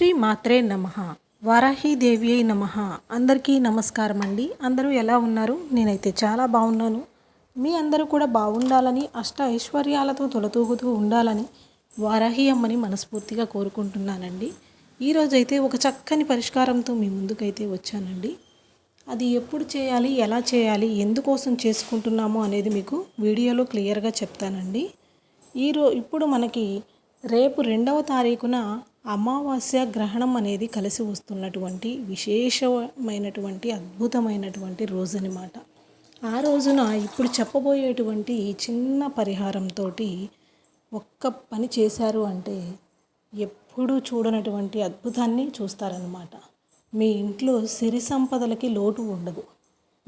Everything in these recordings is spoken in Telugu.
శ్రీ మాత్రే నమ. వారాహీదేవి అయి నమ. అందరికీ నమస్కారం అండి అందరూ ఎలా ఉన్నారు? నేనైతే చాలా బాగున్నాను. మీ అందరూ కూడా బాగుండాలని అష్ట ఐశ్వర్యాలతో తొలతూగుతూ ఉండాలని వారాహి అమ్మని మనస్ఫూర్తిగా కోరుకుంటున్నానండి. ఈరోజైతే ఒక చక్కని పరిష్కారంతో మీ ముందుకైతే వచ్చానండి. అది ఎప్పుడు చేయాలి ఎలా చేయాలి ఎందుకోసం చేసుకుంటున్నామో అనేది మీకు వీడియోలో క్లియర్గా చెప్తానండి. ఈరో ఇప్పుడు మనకి రేపు రెండవ తారీఖున అమావాస్య గ్రహణం అనేది కలిసి వస్తున్నటువంటి విశేషమైనటువంటి అద్భుతమైనటువంటి రోజు అనమాట ఆ రోజున ఇప్పుడు చెప్పబోయేటువంటి చిన్న పరిహారంతో ఒక్క పని చేశారు అంటే ఎప్పుడూ చూడనటువంటి అద్భుతాన్ని చూస్తారనమాట మీ ఇంట్లో సిరి సంపదలకి లోటు ఉండదు.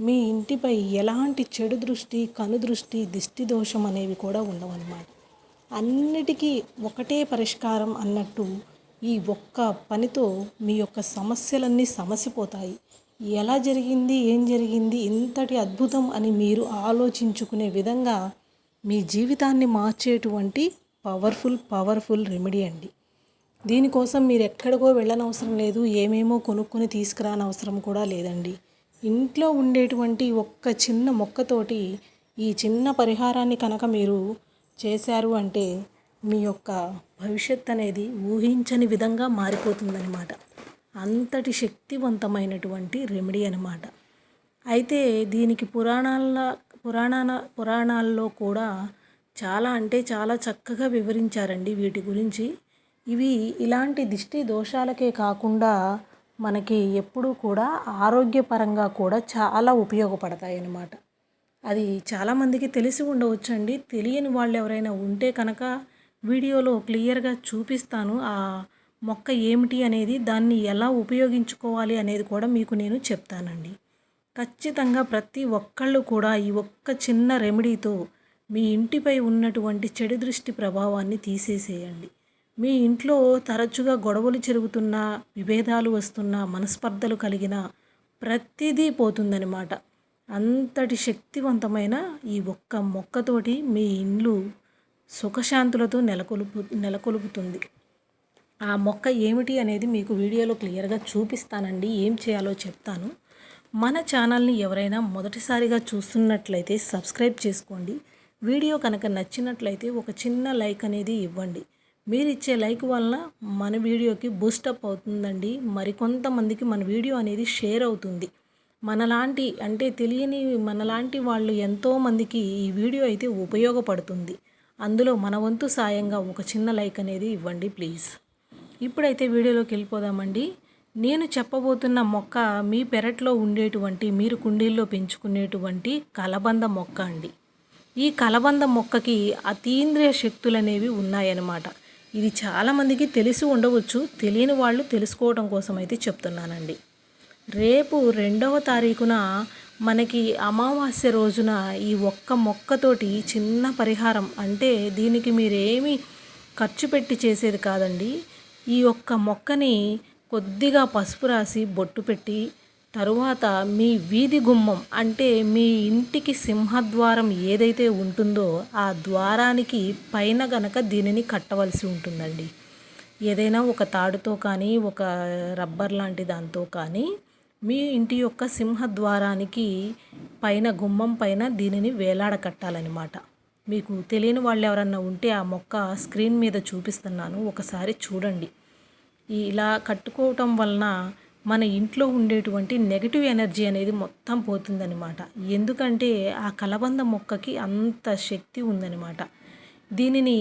మీ ఇంటిపై ఎలాంటి చెడు దృష్టి కను దృష్టి దిష్టి దోషం అనేవి కూడా ఉండవన్నమాట. అన్నిటికీ ఒకటే పరిష్కారం అన్నట్టు ఈ ఒక్క పనితో మీ యొక్క సమస్యలన్నీ సమసిపోతాయి. ఎలా జరిగింది? ఏం జరిగింది? ఇంతటి అద్భుతం అని మీరు ఆలోచించుకునే విధంగా మీ జీవితాన్ని మార్చేటువంటి పవర్ఫుల్ పవర్ఫుల్ రెమెడీ అండి. దీనికోసం మీరు ఎక్కడికో వెళ్ళనవసరం లేదు. ఏమేమో కొనుక్కొని తీసుకురానవసరం కూడా లేదండి. ఇంట్లో ఉండేటువంటి ఒక్క చిన్న మొక్కతోటి ఈ చిన్న పరిహారాన్ని కనుక మీరు చేశారు అంటే మీ యొక్క భవిష్యత్ అనేది ఊహించని విధంగా మారిపోతుందన్నమాట. అంతటి శక్తివంతమైనటువంటి రెమెడీ అనమాట అయితే దీనికి పురాణాల పురాణ పురాణాల్లో కూడా చాలా అంటే చాలా చక్కగా వివరించారండి వీటి గురించి. ఇవి ఇలాంటి దిష్టి దోషాలకే కాకుండా మనకి ఎప్పుడూ కూడా ఆరోగ్యపరంగా కూడా చాలా ఉపయోగపడతాయి అన్నమాట. అది చాలామందికి తెలిసి ఉండవచ్చండి. తెలియని వాళ్ళు ఎవరైనా ఉంటే కనుక వీడియోలో క్లియర్గా చూపిస్తాను ఆ మొక్క ఏమిటి అనేది దాన్ని ఎలా ఉపయోగించుకోవాలి అనేది కూడా మీకు నేను చెప్తానండి. ఖచ్చితంగా ప్రతి ఒక్కళ్ళు కూడా ఈ ఒక్క చిన్న రెమెడీతో మీ ఇంటిపై ఉన్నటువంటి చెడు దృష్టి ప్రభావాన్ని తీసేసేయండి. మీ ఇంట్లో తరచుగా గొడవలు జరుగుతున్నా విభేదాలు వస్తున్నా మనస్పర్ధలు కలిగిన ప్రతిదీ పోతుందనమాట అంతటి శక్తివంతమైన ఈ ఒక్క మొక్కతోటి మీ ఇండ్లు సుఖశాంతులతో నెలకొల్పు నెలకొల్పుతుంది. ఆ మొక్క ఏమిటి అనేది మీకు వీడియోలో క్లియర్గా చూపిస్తానండి. ఏం చేయాలో చెప్తాను. మన ఛానల్ని ఎవరైనా మొదటిసారిగా చూస్తున్నట్లయితే సబ్స్క్రైబ్ చేసుకోండి. వీడియో కనుక నచ్చినట్లయితే ఒక చిన్న లైక్ అనేది ఇవ్వండి. మీరు ఇచ్చే లైక్ వలన మన వీడియోకి బూస్టప్ అవుతుందండి. మరికొంతమందికి మన వీడియో అనేది షేర్ అవుతుంది. మనలాంటి అంటే తెలియని మనలాంటి వాళ్ళు ఎంతోమందికి ఈ వీడియో అయితే ఉపయోగపడుతుంది. అందులో మన వంతు సాయంగా ఒక చిన్న లైక్ అనేది ఇవ్వండి ప్లీజ్. ఇప్పుడైతే వీడియోలోకి వెళ్ళిపోదామండి. నేను చెప్పబోతున్న మొక్క మీ పెరట్లో ఉండేటువంటి మీరు కుండీల్లో పెంచుకునేటువంటి కలబంద మొక్క అండి. ఈ కలబంద మొక్కకి అతీంద్రియ శక్తులు అనేవి ఉన్నాయన్నమాట. ఇది చాలామందికి తెలిసి ఉండవచ్చు తెలియని వాళ్ళు తెలుసుకోవడం కోసం అయితే చెప్తున్నానండి. రేపు రెండవ తారీఖున మనకి అమావాస్య రోజున ఈ ఒక్క మొక్కతోటి చిన్న పరిహారం అంటే దీనికి మీరేమి ఖర్చు పెట్టి చేసేది కాదండి. ఈ ఒక్క మొక్కని కొద్దిగా పసుపు రాసి బొట్టు పెట్టి తరువాత మీ వీధి గుమ్మం అంటే మీ ఇంటికి సింహద్వారం ఏదైతే ఉంటుందో ఆ ద్వారానికి పైన గనక దీనిని కట్టవలసి ఉంటుందండి. ఏదైనా ఒక తాడుతో కానీ ఒక రబ్బర్ లాంటి దాంతో కానీ మీ ఇంటి యొక్క సింహద్వారానికి పైన గుమ్మం పైన దీనిని వేలాడ కట్టాలన్నమాట. మీకు తెలియని వాళ్ళు ఎవరన్నా ఉంటే ఆ మొక్క స్క్రీన్ మీద చూపిస్తున్నాను. ఒకసారి చూడండి. ఇలా కట్టుకోవటం వలన మన ఇంట్లో ఉండేటువంటి నెగిటివ్ ఎనర్జీ అనేది మొత్తం పోతుందనమాట ఎందుకంటే ఆ కలబంద మొక్కకి అంత శక్తి ఉందనమాట దీనిని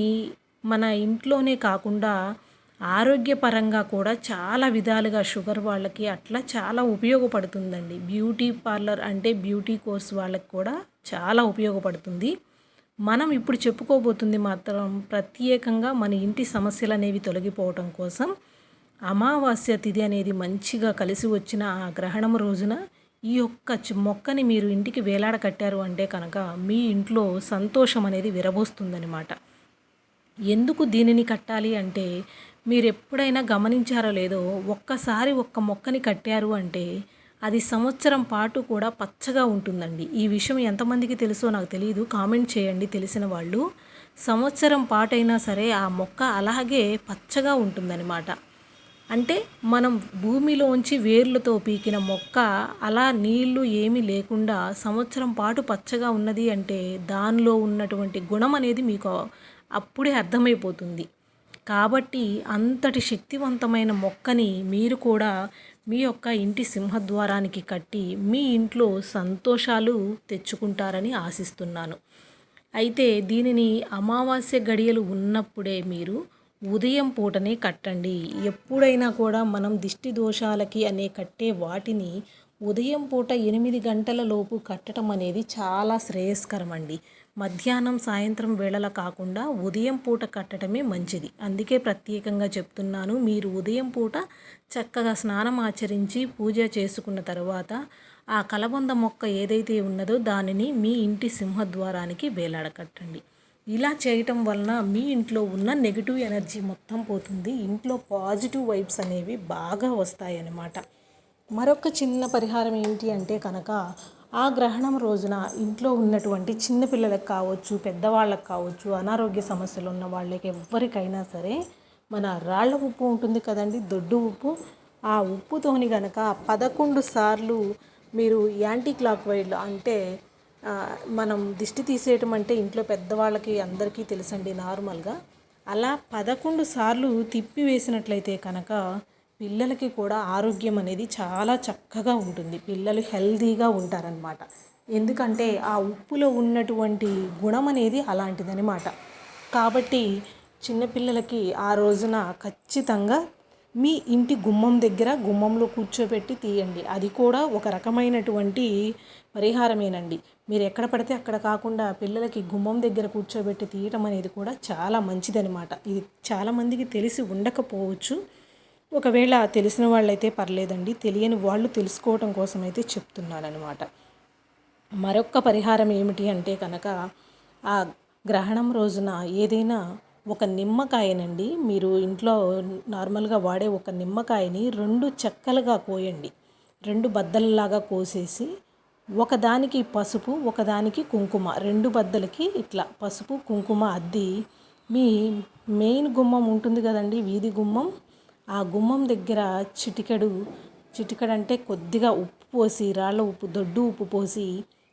మన ఇంట్లోనే కాకుండా ఆరోగ్యపరంగా కూడా చాలా విధాలుగా షుగర్ వాళ్ళకి అట్లా చాలా ఉపయోగపడుతుందండి. బ్యూటీ పార్లర్ అంటే బ్యూటీ కోర్స్ వాళ్ళకి కూడా చాలా ఉపయోగపడుతుంది. మనం ఇప్పుడు చెప్పుకోబోతుంది మాత్రం ప్రత్యేకంగా మన ఇంటి సమస్యలు అనేవి తొలగిపోవటం కోసం అమావాస్య తిథి అనేది మంచిగా కలిసి వచ్చిన ఆ గ్రహణం రోజున ఈ యొక్క మొక్కని మీరు ఇంటికి వేలాడ కట్టారు అంటే కనుక మీ ఇంట్లో సంతోషం అనేది విరబోస్తుందనమాట ఎందుకు దీనిని కట్టాలి అంటే మీరు ఎప్పుడైనా గమనించారో లేదో ఒక్కసారి ఒక్క మొక్కని కట్టారు అంటే అది సంవత్సరం పాటు కూడా పచ్చగా ఉంటుందండి. ఈ విషయం ఎంతమందికి తెలుసో నాకు తెలియదు కామెంట్ చేయండి తెలిసిన వాళ్ళు. సంవత్సరం పాటైనా సరే ఆ మొక్క అలాగే పచ్చగా ఉంటుందన్నమాట. అంటే మనం భూమిలోంచి వేర్లతో పీకిన మొక్క అలా నీళ్ళు ఏమీ లేకుండా సంవత్సరం పాటు పచ్చగా ఉన్నది అంటే దానిలో ఉన్నటువంటి గుణం అనేది మీకు అప్పుడే అర్థమైపోతుంది. కాబట్టి అంతటి శక్తివంతమైన మొక్కని మీరు కూడా మీ యొక్క ఇంటి సింహద్వారానికి కట్టి మీ ఇంట్లో సంతోషాలు తెచ్చుకుంటారని ఆశిస్తున్నాను. అయితే దీనిని అమావాస్య గడియలు ఉన్నప్పుడే మీరు ఉదయం పూటనే కట్టండి. ఎప్పుడైనా కూడా మనం దిష్టి దోషాలకి అనే కట్టే వాటిని ఉదయం పూట ఎనిమిది గంటల లోపు కట్టడం అనేది చాలా శ్రేయస్కరం అండి మధ్యాహ్నం సాయంత్రం వేళల కాకుండా ఉదయం పూట కట్టడమే మంచిది. అందుకే ప్రత్యేకంగా చెప్తున్నాను మీరు ఉదయం పూట చక్కగా స్నానం ఆచరించి పూజ చేసుకున్న తర్వాత ఆ కలబంద మొక్క ఏదైతే ఉన్నదో దానిని మీ ఇంటి సింహద్వారానికి వేలాడకట్టండి. ఇలా చేయటం వలన మీ ఇంట్లో ఉన్న నెగిటివ్ ఎనర్జీ మొత్తం పోతుంది. ఇంట్లో పాజిటివ్ వైబ్స్ అనేవి బాగా వస్తాయన్నమాట. మరొక చిన్న పరిహారం ఏంటి అంటే కనుక ఆ గ్రహణం రోజున ఇంట్లో ఉన్నటువంటి చిన్నపిల్లలకు కావచ్చు పెద్దవాళ్ళకి కావచ్చు అనారోగ్య సమస్యలు ఉన్న వాళ్ళకి ఎవరికైనా సరే మన రాళ్ళ ఉప్పు ఉంటుంది కదండి దొడ్డు ఉప్పు. ఆ ఉప్పుతోని కనుక పదకొండు సార్లు మీరు యాంటీ క్లాక్ వైడ్ అంటే మనం దిష్టి తీసేయటం అంటే ఇంట్లో పెద్దవాళ్ళకి అందరికీ తెలుసండి నార్మల్గా. అలా పదకొండు సార్లు తిప్పి వేసినట్లయితే కనుక పిల్లలకి కూడా ఆరోగ్యం అనేది చాలా చక్కగా ఉంటుంది. పిల్లలు హెల్తీగా ఉంటారనమాట ఎందుకంటే ఆ ఉప్పులో ఉన్నటువంటి గుణం అనేది అలాంటిదనమాట కాబట్టి చిన్నపిల్లలకి ఆ రోజున ఖచ్చితంగా మీ ఇంటి గుమ్మం దగ్గర గుమ్మంలో కూర్చోబెట్టి తీయండి. అది కూడా ఒక రకమైనటువంటి పరిహారమేనండి. మీరు ఎక్కడ పడితే అక్కడ కాకుండా పిల్లలకి గుమ్మం దగ్గర కూర్చోబెట్టి తీయటం అనేది కూడా చాలా మంచిదనమాట ఇది చాలామందికి తెలిసి ఉండకపోవచ్చు. ఒకవేళ తెలిసిన వాళ్ళైతే పర్లేదండి. తెలియని వాళ్ళు తెలుసుకోవటం కోసం అయితే చెప్తున్నానమాట మరొక్క పరిహారం ఏమిటి అంటే కనుక ఆ గ్రహణం రోజున ఏదైనా ఒక నిమ్మకాయనండి. మీరు ఇంట్లో నార్మల్గా వాడే ఒక నిమ్మకాయని రెండు చెక్కలుగా కోయండి. రెండు బద్దలలాగా కోసేసి ఒకదానికి పసుపు ఒకదానికి కుంకుమ. రెండు బద్దలకి ఇట్లా పసుపు కుంకుమ అద్ది మీ మెయిన్ గుమ్మం ఉంటుంది కదండి వీధి గుమ్మం. ఆ గుమ్మం దగ్గర చిటికెడు చిటికెడంటే కొద్దిగా ఉప్పు పోసి రాళ్ళ ఉప్పు దొడ్డు ఉప్పు పోసి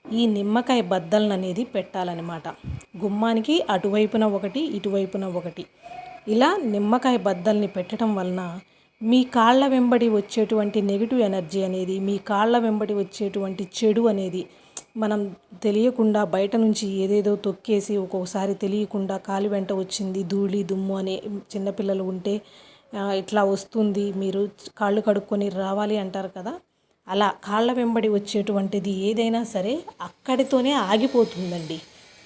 ఈ నిమ్మకాయ బద్దలను అనేది పెట్టాలన్నమాట. గుమ్మానికి అటువైపున ఒకటి ఇటువైపున ఒకటి. ఇలా నిమ్మకాయ బద్దల్ని పెట్టడం వలన మీ కాళ్ళ వెంబడి వచ్చేటువంటి నెగిటివ్ ఎనర్జీ అనేది మీ కాళ్ళ వెంబడి వచ్చేటువంటి చెడు అనేది మనం తెలియకుండా బయట నుంచి ఏదేదో తొక్కేసి ఒక్కొక్కసారి తెలియకుండా కాలి వెంట వచ్చింది ధూళి దుమ్ము అనే చిన్నపిల్లలు ఉంటే ఇట్లా వస్తుంది మీరు కాళ్ళు కడుక్కొని రావాలి అంటారు కదా అలా కాళ్ళ వెంబడి వచ్చేటువంటిది ఏదైనా సరే అక్కడితోనే ఆగిపోతుందండి.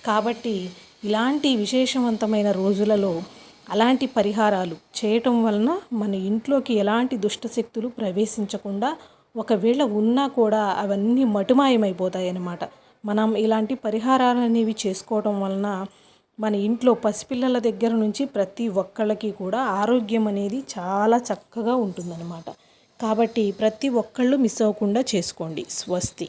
కాబట్టి ఇలాంటి విశేషవంతమైన రోజులలో అలాంటి పరిహారాలు చేయటం వలన మన ఇంట్లోకి ఎలాంటి దుష్టశక్తులు ప్రవేశించకుండా ఒకవేళ ఉన్నా కూడా అవన్నీ మటుమాయమైపోతాయి అన్నమాట మనం ఇలాంటి పరిహారాలు అనేవి చేసుకోవటం వలన మన ఇంట్లో పసిపిల్లల దగ్గర నుంచి ప్రతి ఒక్కళ్ళకి కూడా ఆరోగ్యం అనేది చాలా చక్కగా ఉంటుందన్నమాట. కాబట్టి ప్రతి ఒక్కళ్ళు మిస్ అవ్వకుండా చేసుకోండి. స్వస్తి.